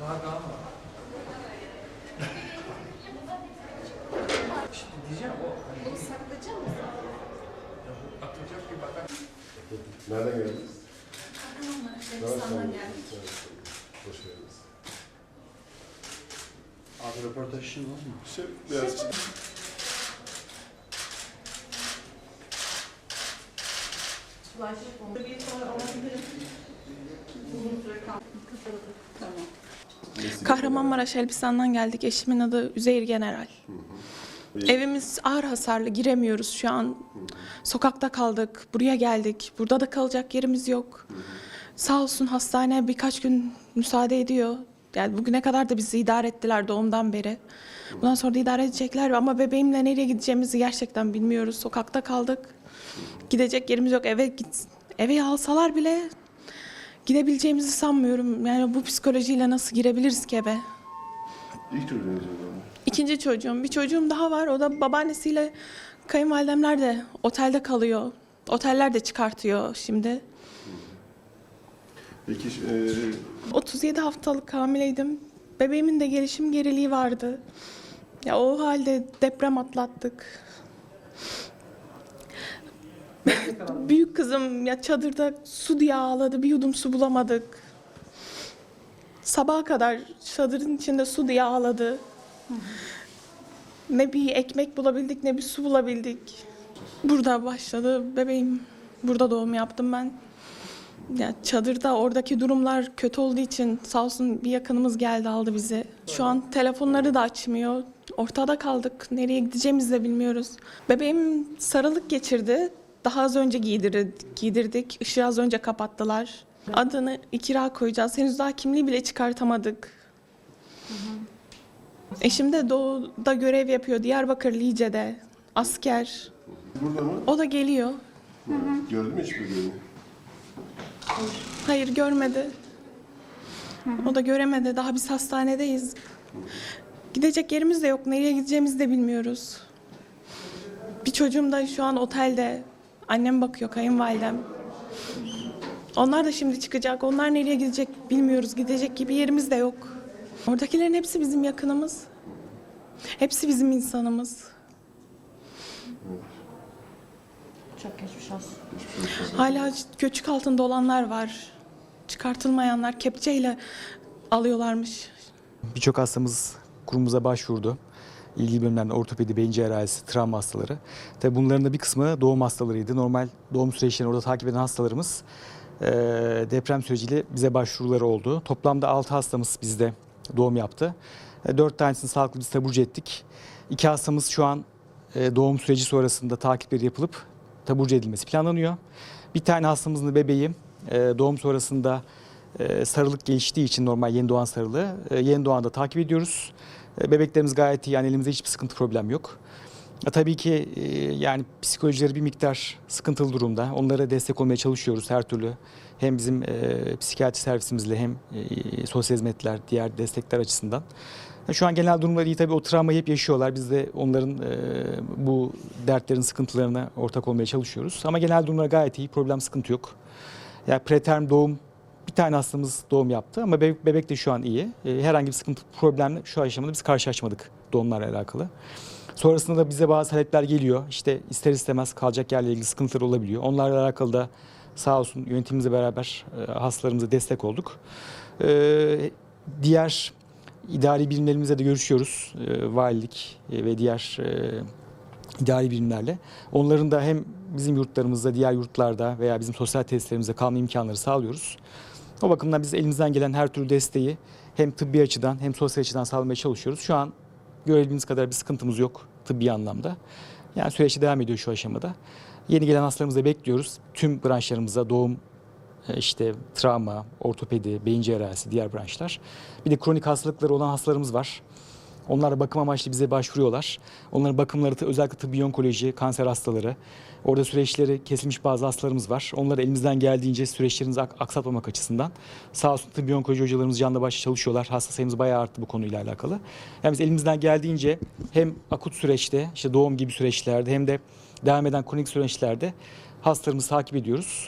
Daha kalma. Şimdi diyeceğim o Bunu saklayacak mısın? ya bu atılacak bir bakar. Nereden geldiniz? Elbistan'dan geldiniz? geldik. Hoş geldiniz. Abi röportaj için var mı? Şey, biraz Bir sonra alabilirim. Uzun süre kaldı. Tamam. Kahramanmaraş Elbistan'dan geldik. Eşimin adı Üzeyir General. Evimiz ağır hasarlı, giremiyoruz şu an. Sokakta kaldık, buraya geldik. Burada da kalacak yerimiz yok. Sağ olsun hastane birkaç gün müsaade ediyor. Yani bugüne kadar da bizi idare ettiler doğumdan beri. Bundan sonra da idare edecekler ama bebeğimle nereye gideceğimizi gerçekten bilmiyoruz. Sokakta kaldık. Gidecek yerimiz yok. Eve git eve alsalar bile gidebileceğimizi sanmıyorum. Yani bu psikolojiyle nasıl girebiliriz ki eve? ilk çocuğunuz zaman. İkinci çocuğum. Bir çocuğum daha var. O da babaannesiyle kayınvalidemler de otelde kalıyor. Oteller de çıkartıyor şimdi. Peki e, 37 haftalık hamileydim. Bebeğimin de gelişim geriliği vardı. Ya o halde deprem atlattık. Büyük kızım ya çadırda su diye ağladı. Bir yudum su bulamadık. Sabaha kadar çadırın içinde su diye ağladı. Ne bir ekmek bulabildik ne bir su bulabildik. Burada başladı bebeğim. Burada doğum yaptım ben. Ya çadırda oradaki durumlar kötü olduğu için sağ olsun bir yakınımız geldi aldı bizi. Şu an telefonları da açmıyor. Ortada kaldık. Nereye gideceğimizi de bilmiyoruz. Bebeğim sarılık geçirdi. Daha az önce giydirdik. giydirdik. Işığı az önce kapattılar. Adını ikra koyacağız. Henüz daha kimliği bile çıkartamadık. Eşim de doğuda görev yapıyor. Diyarbakır Lice'de. Asker. burada mı? O da geliyor. Gördün mü hiç birbirini? Hayır görmedi. O da göremedi. Daha biz hastanedeyiz. Gidecek yerimiz de yok. Nereye gideceğimizi de bilmiyoruz. Bir çocuğum da şu an otelde. Annem bakıyor, kayınvalidem. Onlar da şimdi çıkacak. Onlar nereye gidecek bilmiyoruz. Gidecek gibi yerimiz de yok. Oradakilerin hepsi bizim yakınımız. Hepsi bizim insanımız. Çok geçmiş olsun. Hala göçük altında olanlar var. Çıkartılmayanlar kepçeyle alıyorlarmış. Birçok hastamız kurumumuza başvurdu. İlgili bölümlerden ortopedi, beyin cerrahisi, travma hastaları. Tabii bunların da bir kısmı doğum hastalarıydı. Normal doğum süreçlerini orada takip eden hastalarımız eee, deprem süreciyle bize başvuruları oldu. Toplamda 6 hastamız bizde doğum yaptı. 4 tanesini sağlıklı biz taburcu ettik. 2 hastamız şu an e, doğum süreci sonrasında takipleri yapılıp taburcu edilmesi planlanıyor. Bir tane hastamızın bebeği e, doğum sonrasında e, sarılık geliştiği için normal yeni doğan sarılığı e, yeni doğanda takip ediyoruz. Bebeklerimiz gayet iyi yani elimizde hiçbir sıkıntı problem yok. E, Tabii ki e, yani psikolojileri bir miktar sıkıntılı durumda. Onlara destek olmaya çalışıyoruz her türlü. Hem bizim e, psikiyatri servisimizle hem e, sosyal hizmetler, diğer destekler açısından. E, Şu an genel durumları iyi tabii o travmayı hep yaşıyorlar. Biz de onların e, bu dertlerin, sıkıntılarına ortak olmaya çalışıyoruz. Ama genel durumlar gayet iyi, problem sıkıntı yok. Yani preterm doğum bir tane hastamız doğum yaptı ama bebek, bebek de şu an iyi. E, herhangi bir sıkıntı, problemle şu aşamada biz karşılaşmadık doğumlarla alakalı. Sonrasında da bize bazı talepler geliyor. İşte ister istemez kalacak yerle ilgili sıkıntılar olabiliyor. Onlarla alakalı da sağ olsun yönetimimizle beraber e, hastalarımıza destek olduk. E, diğer idari birimlerimizle de görüşüyoruz. E, valilik ve diğer idari birimlerle. Onların da hem bizim yurtlarımızda, diğer yurtlarda veya bizim sosyal tesislerimizde kalma imkanları sağlıyoruz. O bakımdan biz elimizden gelen her türlü desteği hem tıbbi açıdan hem sosyal açıdan sağlamaya çalışıyoruz. Şu an görebildiğiniz kadar bir sıkıntımız yok tıbbi anlamda. Yani süreç devam ediyor şu aşamada. Yeni gelen hastalarımızı bekliyoruz. Tüm branşlarımızda doğum, e, işte travma, ortopedi, beyin cerrahisi, diğer branşlar. Bir de kronik hastalıkları olan hastalarımız var. Onlar bakım amaçlı bize başvuruyorlar. Onların bakımları da özellikle tıbbi onkoloji, kanser hastaları. Orada süreçleri kesilmiş bazı hastalarımız var. Onları elimizden geldiğince süreçlerimizi ak- aksatmamak açısından sağ olsun tıbbi onkoloji hocalarımız canla başla çalışıyorlar. Hasta sayımız bayağı arttı bu konuyla alakalı. Yani biz elimizden geldiğince hem akut süreçte, işte doğum gibi süreçlerde hem de devam eden kronik süreçlerde hastalarımızı takip ediyoruz.